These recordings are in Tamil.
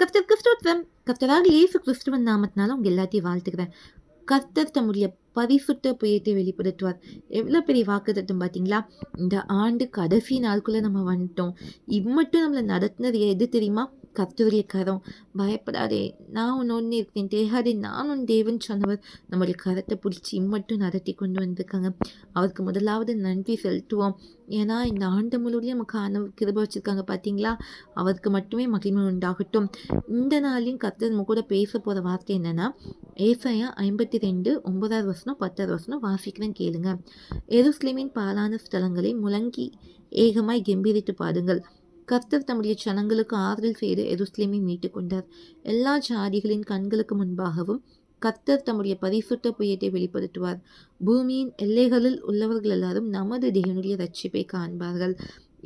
கர்த்தர் கிறிஸ்துவம் கர்த்தராக இயேசு கிறிஸ்துவன் நாமத்தினால உங்க எல்லாத்தையும் வாழ்த்துக்கிறேன். கர்த்தர் தம்முடைய பரிசுத்த புயத்தை வெளிப்படுத்துவார். எவ்வளோ பெரிய வாக்குத்தத்தம் பார்த்தீங்களா? இந்த ஆண்டு கடைசி நாளுக்குள்ளே நம்ம வந்துட்டோம். இம்மட்டும் நம்மளை நடத்தினது எது தெரியுமா? கர்த்தருடைய கரம் பயப்படாதே. நான் ஒன்று இருக்கேன். தேகாதே. நான் உன் தேவன் சொன்னவர் நம்மளுடைய கரத்தை பிடிச்சி இம்மட்டும் நடத்தி கொண்டு வந்திருக்காங்க. அவருக்கு முதலாவது நன்றி செலுத்துவோம். ஏன்னா இந்த ஆண்டு முழுவதும் நமக்கு ஆனவர் கிருப வச்சுருக்காங்க. பார்த்தீங்களா அவருக்கு மட்டுமே மகிமை உண்டாகட்டும். இந்த நாளையும் கர்த்தர் நம்ம கூட பேச போகிற வார்த்தை என்னென்னா ஏசாயா ஐம்பத்தி ரெண்டு ஒன்பதாவது வருஷம் பத்தாவது வருஷம் வாசிக்கிறேன் கேளுங்க. எருஸ்லிமின் பாலான ஸ்தலங்களை முழங்கி ஏகமாய் கம்பீரித்து பாடுங்கள் கர்த்தர் தம்முடைய ஜனங்களுக்கு ஆறுதல் செய்து எருஸ்லேமை மீட்டு கொண்டார். எல்லா ஜாதிகளின் கண்களுக்கு முன்பாகவும் கர்த்தர் தம்முடைய பரிசுத்த புயத்தை வெளிப்படுத்துவார். பூமியின் எல்லைகளில் உள்ளவர்கள் எல்லாரும் நமது தேவனுடைய ரட்சிப்பை காண்பார்கள்.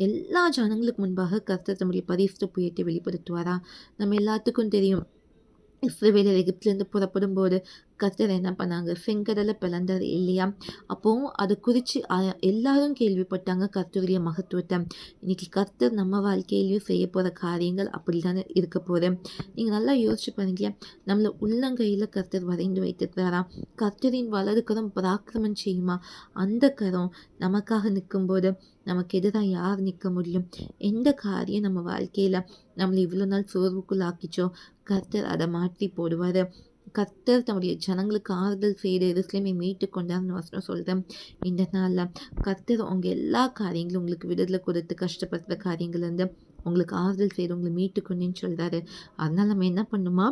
எல்லா ஜனங்களுக்கு முன்பாக கர்த்தர் தம்முடைய பரிசுத்த புயத்தை வெளிப்படுத்துவாரா? நம்ம எல்லாத்துக்கும் தெரியும். இஸ்ரேவேலர் எகிப்திலிருந்து புறப்படும் போது கர்த்தர் என்ன பண்ணாங்க? செங்கடலை பிளந்தார் இல்லையா? அப்போவும் அதை குறித்து எல்லாரும் கேள்விப்பட்டாங்க கர்த்தருடைய மகத்துவத்தை. இன்னைக்கு கர்த்தர் நம்ம வாழ்க்கையிலையும் செய்ய போகிற காரியங்கள் அப்படி தானே இருக்க போகுது. நீங்கள் நல்லா யோசிச்சு பாருங்க நம்மளை உள்ளங்கையில் கர்த்தர் வரைந்து வைத்திருக்கிறாரா? கர்த்தரின் வலது கரம் பராக்கிரமம் செய்யுமா? அந்த கரம் நமக்காக நிற்கும்போது நமக்கு எதிராக யார் நிற்க முடியும்? எந்த காரியம் நம்ம வாழ்க்கையில் நம்மளை இவ்வளோ நாள் சோர்வுக்குள்ளாக்கிச்சோ? கர்த்தர் அதை மாற்றி போடுவார். கர்த்தர் தம்முடைய ஜனங்களுக்கு ஆறுதல் செய்து எருசலேமை மீட்டு கொண்டார்னு வசனம் சொல்கிறேன் இந்த நாளில் கர்த்தர் உங்கள் எல்லா காரியங்களும் உங்களுக்கு விடுதலை கொடுத்து கஷ்டப்படுற காரியங்கள்லேருந்து உங்களுக்கு ஆறுதல் செய்து உங்களை மீட்டு கொண்டேன்னு சொல்கிறாரு அதனால் நம்ம என்ன பண்ணுமா?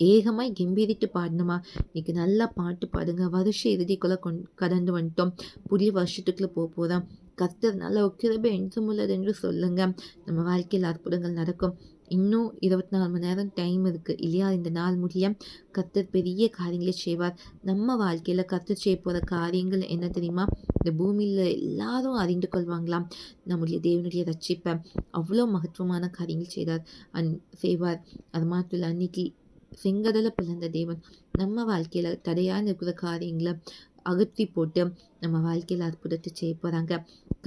ஏகமாய் கம்பீரிட்டு பாடணுமா? இன்னைக்கு நல்லா பாட்டு பாடுங்க. வருஷ இறுதிக்குள்ளே கொண் கடந்து வந்துட்டோம். புதிய வருஷத்துக்குள்ளே போக போகிறோம் கர்த்தர் நல்ல கிருபை என்றும் உள்ளது என்று சொல்லுங்கள் நம்ம வாழ்க்கையில் அற்புதங்கள் நடக்கும். இன்னும் இருபத்தி நாலு மணி நேரம் டைம் இருக்குது இல்லையா? இந்த நாள் முடிய கத்தர் பெரிய காரியங்களை செய்வார். நம்ம வாழ்க்கையில் கர்த்தர் செய்ய போகிற காரியங்கள் என்ன தெரியுமா? இந்த பூமியில் எல்லாரும் அறிந்து கொள்வாங்களாம். நம்முடைய தேவனுடைய ரட்சிப்பை அவ்வளோ மகத்துவமான காரியங்கள் செய்தார். அன் செய்வார். அது மாத்திரம் இல்லை அன்னைக்கு செங்கடலை பிறந்த தேவன். நம்ம வாழ்க்கையில் தடையாக இருக்கிற காரியங்களை அகற்றி போட்டு நம்ம வாழ்க்கையில் அற்புதத்தை செய்ய போகிறாங்க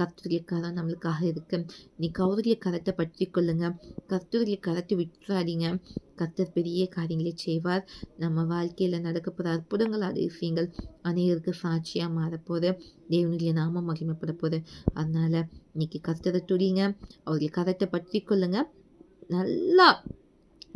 கர்த்தருடைய கரம் நம்மளுக்காக இருக்கு. நீ கௌரிய கரத்தை பற்றி கொள்ளுங்க. கர்த்தருடைய கரத்தை விட்டுறாதீங்க. கர்த்தர் பெரிய காரியங்களை செய்வார். நம்ம வாழ்க்கையில் நடக்க போகிற அற்புதங்கள் அதிசயங்கள் அநேகருக்கு சாட்சியாக மாறப்போகுது தேவனுடைய நாமம் மகிமைப்பட போகுது. அதனால் இன்னைக்கு கர்த்தரை துடிங்க அவருடைய கரத்தை பற்றி கொள்ளுங்க. நல்லா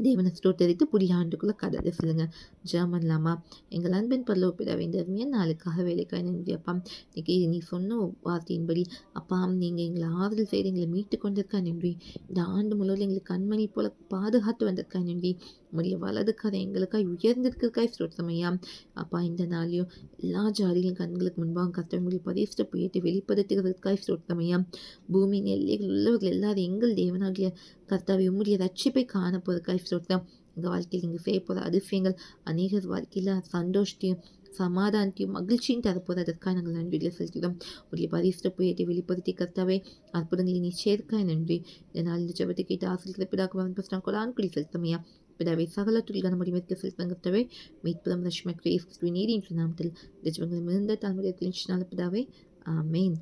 தேவனை ஸ்தோத்தரித்து புதிய ஆண்டுக்குள்ளே கடலை சொல்லுங்க ஜெர்மன்லாமா எங்கள் அன்பின் பரலோ பிற வேண்டிய நாளுக்காக வேலைக்காய் நன்றி அப்பா. இன்னைக்கு நீ சொன்ன வார்த்தையின்படி அப்பா நீங்கள் எங்களை ஆறுதல் செய்து எங்களை மீட்டு கொண்டிருக்கா நன்றி. இந்த ஆண்டு முழுவதும் எங்களுக்கு கண்மணி போல பாதுகாத்து வந்திருக்கா நன்றி. உடைய வலது கதை எங்களுக்காய் உயர்ந்திருக்கிறக்காய் ஸ்தோத்திரமையா அப்பா இந்த நாளையும் எல்லா ஜாதிகளின் கண்களுக்கு முன்பாக கத்தவங்களுடைய பரிசுத்த போயிட்டு வெளிப்படுத்துகிறதுக்காய் ஸ்தோத்திரமையா பூமியின் எல்லைகள் உள்ளவர்கள் எல்லாரும் எங்கள் தேவனாகிய கர்த்தாவை உம்முடைய ரட்சிப்பை காணப்போதுக்காய் ஸ்தோத்திரம் எங்கள் வாழ்க்கையில் நீங்கள் செய்ய போகிற அதிசயங்கள் அநேகர் வாழ்க்கையில் சந்தோஷத்தையும் சமாதானத்தையும் மகிழ்ச்சியும் தரப்போது அதற்காக நாங்கள் நன்றிகளை செலுத்துகிறோம். உடைய பரிசுத்த புயத்தை வெளிப்படுத்தி கர்த்தாவே அற்புதங்களை நீ சேர்க்காய். நன்றி. இதனால் இந்த ஜபத்தை கேட்டு ஆசிரியர் பிடாக்கு வந்து பஸ்டான் கொடான் குடி செலுத்தமையா பிதாவை சகல துல்கான முடிமைக்கு செலுத்தங்கத்தவை மீட்புதம் ரஷ்ம கிரேஸ் நீரின் நாமத்தில் இந்த ஜபங்களை மிகுந்த தாழ்மையில் பிதாவை ஆமேன்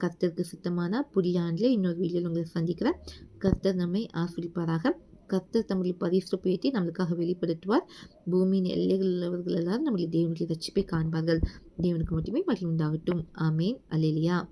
கர்த்தருக்கு சுத்தமான புதிய ஆண்டில் இன்னொரு வீடியோவில் உங்களை சந்திக்கிறேன் கர்த்தர் நம்மை ஆசிரிப்பாராக கர்த்தர் தம்முடைய பரிசு நம்மளுக்காக வெளிப்படுத்துவார் பூமியின் எல்லைகள் உள்ளவர்கள் எல்லாரும் நம்முடைய தேவனுடைய ரட்சிப்பை காண்பார்கள் தேவனுக்கு மட்டுமே மகிழ்ந்தாகட்டும் ஆமேன் அலேலியா